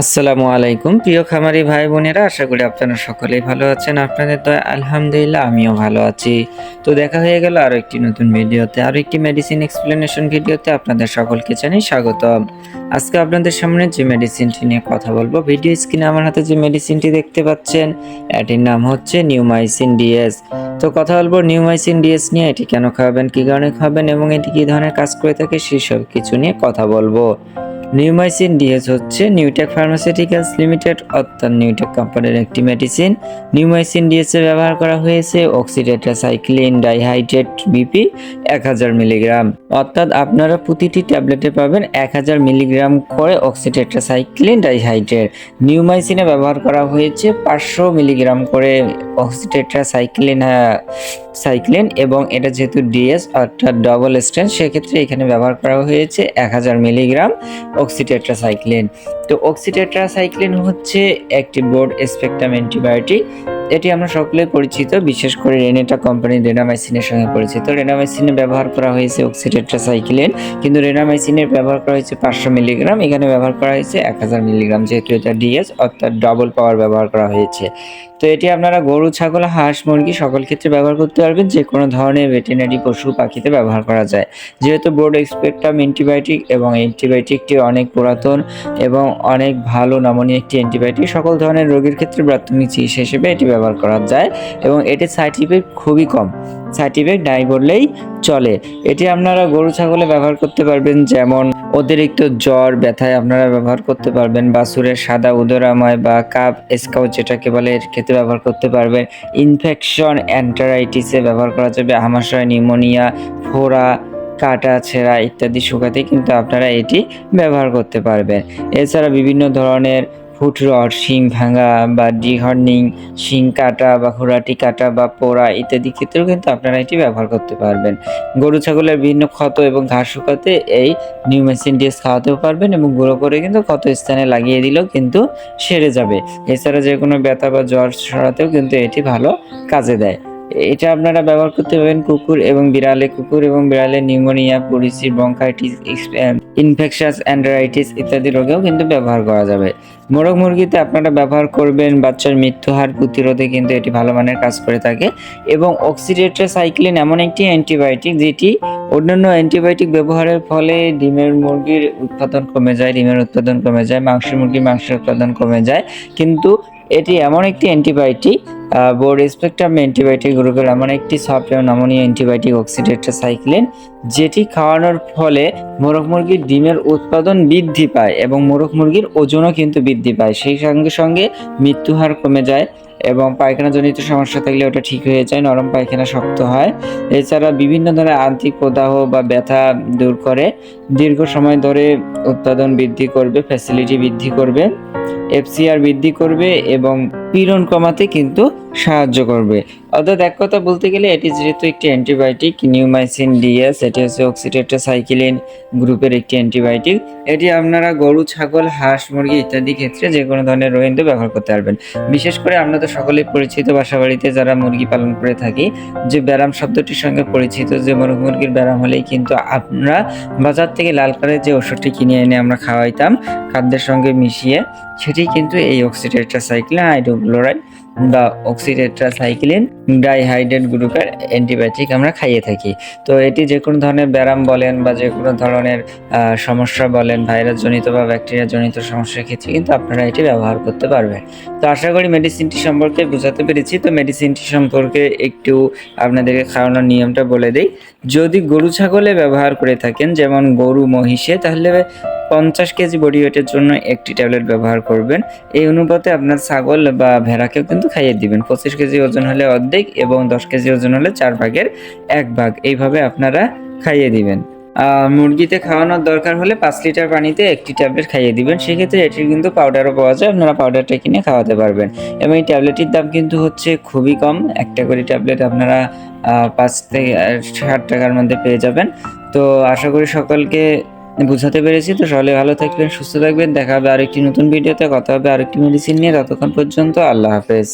আসসালামু আলাইকুম, প্রিয় খামারি ভাই বোনেরা, আশা করি আপনারা সকলেই ভালো আছেন। আপনাদের তো আলহামদুলিল্লাহ, আমিও ভালো আছি। তো দেখা হয়ে গেল আরও একটি নতুন ভিডিওতে আরও একটি মেডিসিন এক্সপ্লেনেশন ভিডিওতে আপনাদের সকলকে জানাই স্বাগতম। আজকে আপনাদের সামনে যে মেডিসিনটি নিয়ে কথা বলব ভিডিও স্ক্রিনে আমার হাতে যে মেডিসিনটি দেখতে পাচ্ছেন, এটির নাম হচ্ছে নিউমাইসিন ডিএস। তো কথা বলব নিউমাইসিন ডিএস নিয়ে, এটি কেন খাওয়াবেন, কী কারণে খাওয়াবেন, এবং এটি কী ধরনের কাজ করে থাকে সেসব কিছু নিয়ে কথা বলব। নিউমাইসিন ডিএস হচ্ছে নিউটেক ফার্মাসিউটিক্যালস লিমিটেড, অর্থাৎ নিউটেক কোম্পানির একটি মেডিসিন। নিউমাইসিন ডিএস ব্যবহার করা হয়েছে অক্সিডেট্রাসাইক্লিন ডাইহাইড্রেট বিপি এক হাজার মিলিগ্রাম। অর্থাৎ আপনারা প্রতিটি ট্যাবলেটে পাবেন এক হাজার মিলিগ্রাম করে অক্সিডেট্রাসাইক্লিন ডাইহাইড্রেট। নিউমাইসিনে ব্যবহার করা হয়েছে পাঁচশো মিলিগ্রাম করে অক্সিডেট্রাসাইক্লিন সাইক্লিন এবং এটা যেহেতু ডিএস অর্থাৎ ডবল স্ট্রেন সেক্ষেত্রে এখানে ব্যবহার করা হয়েছে এক হাজার মিলিগ্রাম। অক্সিটেট্রাসাইক্লিন তো অক্সিটেট্রাসাইক্লিন হচ্ছে একটি বোর্ড স্পেকট্রাম অ্যান্টিবায়োটিক এটি আমরা সকলেই পরিচিত, বিশেষ করে রেনেটা কোম্পানির রেনামাইসিনের সঙ্গে পরিচিত। রেনামাইসিনে ব্যবহার করা হয়েছে অক্সিটেট্রাসাইক্লিন কিন্তু রেনামাইসিনের ব্যবহার করা হয়েছে পাঁচশো মিলিগ্রাম, এখানে ব্যবহার করা হয়েছে এক হাজার মিলিগ্রাম, যেহেতু এটা ডিএস, অর্থাৎ ডবল পাওয়ার ব্যবহার করা হয়েছে। তো এটি আপনারা গরু, ছাগল, হাঁস, মুরগি সকল ক্ষেত্রে ব্যবহার করতে পারবেন যে কোনো ধরনের ভেটেরিনারি পশু, পাখিতে ব্যবহার করা যায়। যেহেতু বোর্ড এক্সপেক্টাম অ্যান্টিবায়োটিক এবং অ্যান্টিবায়োটিকটি অনেক পুরাতন এবং অনেক ভালো নমনীয় একটি অ্যান্টিবায়োটিক সকল ধরনের রোগীর ক্ষেত্রে প্রাথমিক চিকিৎসা হিসেবে এটি ব্যবহার করা যায় এবং এটির সাইড ইফেক্ট খুবই কম। সাইড ইফেক্ট নাই বললেই চলে। এটি আপনারা গরু, ছাগলে ব্যবহার করতে পারবেন, যেমন অতিরিক্ত জ্বর, ব্যথায় আপনারা ব্যবহার করতে পারবেন বা সুরের সাদা উদরাময় বা কাপ স্কাউট যেটাকে বলে, এর ক্ষেত্রে ব্যবহার করতে পারবেন। ইনফেকশন, অ্যান্টারাইটিসে ব্যবহার করা যাবে আমাশয় নিউমোনিয়া, ফোড়া, কাটা, ছেঁড়া ইত্যাদি শুকাতে কিন্তু আপনারা এটি ব্যবহার করতে পারবেন। এছাড়া বিভিন্ন ধরনের ফুট রড শিং ভাঙা বা ডিহর্নিং, শিং কাটা বা ঘোড়াটি কাটা বা পোড়া ইত্যাদি ক্ষেত্রেও কিন্তু আপনারা এটি ব্যবহার করতে পারবেন। গরু, ছাগলের বিভিন্ন ক্ষত এবং ঘাস শুকাতে এই নিউমেসিন ডিএস খাওয়াতেও পারবেন এবং গুঁড়ো করে কিন্তু ক্ষত স্থানে লাগিয়ে দিলেও কিন্তু সেরে যাবে। এছাড়া যে কোনো ব্যথা বা জ্বর সরাতেও কিন্তু এটি ভালো কাজে দেয়। এটা আপনারা ব্যবহার করতে পারবেন কুকুর এবং বিড়ালে। কুকুর এবং বিড়ালে নিউমোনিয়া পরিসি ব্রঙ্কাইটিস ইনফেকশাস, অ্যান্ডারাইটিস ইত্যাদি রোগেও কিন্তু ব্যবহার করা যাবে। মোরগ মুরগিতে আপনারা ব্যবহার করবেন বাচ্চার মৃত্যু হার প্রতিরোধে কিন্তু এটি ভালো মানের কাজ করে থাকে এবং অক্সিডেট্রাসাইক্লিন এমন একটি অ্যান্টিবায়োটিক যেটি অন্যান্য অ্যান্টিবায়োটিক ব্যবহারের ফলে ডিমের মুরগির উৎপাদন কমে যায়, ডিমের উৎপাদন কমে যায়, মাংসের মুরগির মাংসের উৎপাদন কমে যায়। কিন্তু এটি এমন একটি অ্যান্টিবায়োটিক বোর্ড স্পেকট্রাম অ্যান্টিবায়োটিক গ্রুপের এমন একটি সফটওয়্যার নমনীয় অ্যান্টিবায়োটিক অক্সিডেট্রাসাইক্লিন যেটি খাওয়ানোর ফলে মোরগ মুরগির ডিমের উৎপাদন বৃদ্ধি পায় এবং মোরগ মুরগির ওজনও কিন্তু বৃদ্ধি পায়। সেই সঙ্গে সঙ্গে মৃত্যু হার কমে যায় এবং পায়খানাজনিত সমস্যা থাকলে ওটা ঠিক হয়ে যায়, নরম পায়খানা শক্ত হয়। এছাড়া বিভিন্ন ধরনের আন্তিক প্রদাহ বা ব্যথা দূর করে। দীর্ঘ সময় ধরে উৎপাদন বৃদ্ধি করবে ফ্যাসিলিটি বৃদ্ধি করবে। এফসিআর বৃদ্ধি করবে এবং পীড়ন কমাতে কিন্তু সাহায্য করবে। অর্থাৎ এক কথা বলতে গেলে, এটি যেহেতু একটি অ্যান্টিবায়োটিক, নিউমাইসিন ডিএস, এটি হচ্ছে অক্সিটেট্রাসাইক্লিন গ্রুপের একটি অ্যান্টিবায়োটিক। এটি আপনারা গরু, ছাগল, হাঁস, মুরগি ইত্যাদি ক্ষেত্রে যে কোনো ধরনের রোহিন্দু ব্যবহার করতে পারবেন। বিশেষ করে আমরা তো সকলেই পরিচিত বাসা বাড়িতে যারা মুরগি পালন করে থাকি, যে ব্যারাম শব্দটির সঙ্গে পরিচিত, যে মুরগ মুরগির ব্যারাম হলেই কিন্তু আমরা বাজার থেকে লাল কালারের যে ওষুধটি কিনে এনে আমরা খাওয়াইতাম, খাদ্যের সঙ্গে মিশিয়ে, সেটি কিন্তু এই অক্সিটেট্রাসাইক্লিন হাইড্রোক্লোরাইড বা অক্সিটেট্রাসাইক্লিন ডাইহাইড্রেট গ্রুপের অ্যান্টিবায়োটিক আমরা খাইয়ে থাকি। তো এটি যে কোনো ধরনের ব্যায়াম বলেন বা যে কোনো ধরনের সমস্যা বলেন ভাইরাস জনিত বা ব্যাকটেরিয়া জনিত সমস্যার ক্ষেত্রে কিন্তু আপনারা এটি ব্যবহার করতে পারবেন। তো আশা করি মেডিসিনটি সম্পর্কে বোঝাতে পেরেছি। তো মেডিসিনটি সম্পর্কে একটু আপনাদেরকে খাওয়ানোর নিয়মটা বলে দিই। যদি গরু ছাগলে ব্যবহার করে থাকেন, যেমন গরু, মহিষে, তাহলে পঞ্চাশ কেজি বডি ওয়েটের জন্য একটি ট্যাবলেট ব্যবহার করবেন। এই অনুপাতে আপনার ছাগল বা ভেড়াকেও কিন্তু খাইয়ে দিবেন। পঁচিশ কেজি ওজন হলে অর্ধেক এবং দশ কেজি ওজন হলে চার ভাগের এক ভাগ। এইভাবে আপনারা খাইয়ে দিবেন। মুরগিতে খাওয়ানোর দরকার হলে পাঁচ লিটার পানিতে একটি ট্যাবলেট খাইয়ে দিবেন। সেক্ষেত্রে এটির কিন্তু পাউডারও পাওয়া যায়। আপনারা পাউডারটা কিনে খাওয়াতে পারবেন। এবং এই ট্যাবলেটটির দাম কিন্তু হচ্ছে খুবই কম। একটা করে ট্যাবলেট আপনারা পাঁচ থেকে ষাট টাকার মধ্যে পেয়ে যাবেন। তো আশা করি সকলকে বুঝাতে পেরেছি, তো সকলে ভালো থাকবেন, সুস্থ থাকবেন, দেখা হবে আরেকটি নতুন ভিডিওতে, কথা হবে আরেকটি মেডিসিন নিয়ে, ততক্ষণ পর্যন্ত আল্লাহ হাফেজ।